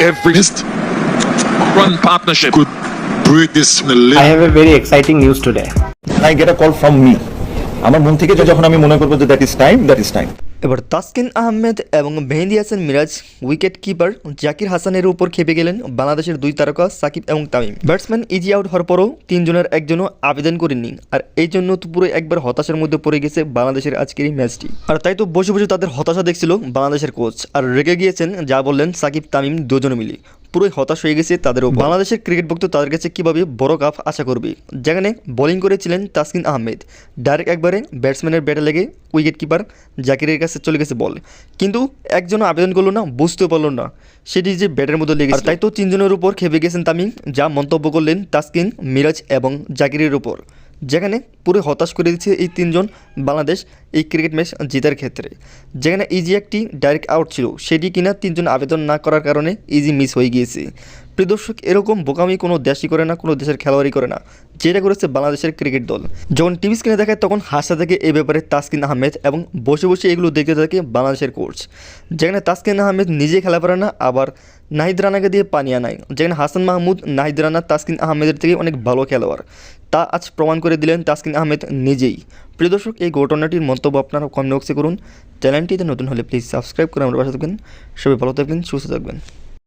every run partnership. could break this in a I have a very exciting news today. I get a call from me. আমার মন থেকে যে- যখন আমি মনে করব যে that is time that is time এবার তাসকিন আহমেদ এবং মেহেদি হাসান মিরাজ উইকেট কিপার জাকির হাসানের উপর খেপে গেলেন বাংলাদেশের দুই তারকা সাকিব এবং তামিম। ব্যাটসম্যান ইজি আউট হওয়ার পরও তিনজনের একজনও আবেদন করেননি আর এই জন্য তো পুরো একবার হতাশার মধ্যে পড়ে গেছে বাংলাদেশের আজকের এই ম্যাচটি। আর তাই তো বসে বসে তাদের হতাশা দেখছিল বাংলাদেশের কোচ আর রেগে গিয়েছেন যা বললেন সাকিব তামিম দুজনে মিলে। পুরোই হতাশ হয়ে গেছে তাদের উপর। বাংলাদেশের ক্রিকেট ভক্ত তাদের কাছে কীভাবে বড় কাপ আশা করবে? যেখানে বোলিং করেছিলেন তাসকিন আহমেদ। ডাইরেক্ট একবারে ব্যাটসম্যানের ব্যাটে লেগে উইকেট কিপার জাকিরের কাছে চলে গেছে বল কিন্তু একজন আবেদন করল না, বুঝতেও পারল না। সেটি যে ব্যাটের মধ্যে আর তাই তো তিনজনের উপর খেপে গেছেন তামিম, যা মন্তব্য করলেন তাসকিন, মিরাজ এবং জাকিরের উপর। যেখানে পুরো হতাশ করে দিচ্ছে এই তিনজন বাংলাদেশ। এই ক্রিকেট ম্যাচ জেতার ক্ষেত্রে। যেখানে ইজি একটি ডাইরেক্ট আউট ছিল, সেটি কিনা তিনজন আবেদন না করার কারণে ইজি মিস হয়ে গিয়েছে। প্রিয় দর্শক, এরকম বোকামি কোনো দেশই করে না, কোনো দেশের খেলোয়াড়ই করে না, যেটা করেছে বাংলাদেশের ক্রিকেট দল। যখন টিভি স্ক্রিনে দেখায়, তখন হাসতে থাকে এ ব্যাপারে তাসকিন আহমেদ এবং বসে বসে এগুলো দেখতে থাকে বাংলাদেশের কোচ যেখানে তাসকিন আহমেদ নিজে খেলা পারে না, আবার নাহিদ রানাকে দিয়ে পানি আনায়। যেখানে হাসান মাহমুদ, নাহিদ রানা, তাসকিন আহমেদের থেকে অনেক ভালো খেলোয়াড়। তা আজ প্রমাণ করে দিলেন তাসকিন আহমেদ নিজেই। প্রিয় দর্শক, এই ঘটনাটির মন্তব্য আপনারা কমেন্ট বক্সে করুন। চ্যানেলটিতে নতুন হলে প্লিজ সাবস্ক্রাইব করে আমার পাশে থাকবেন। সবাই ভালো থাকবেন, সুস্থ থাকবেন।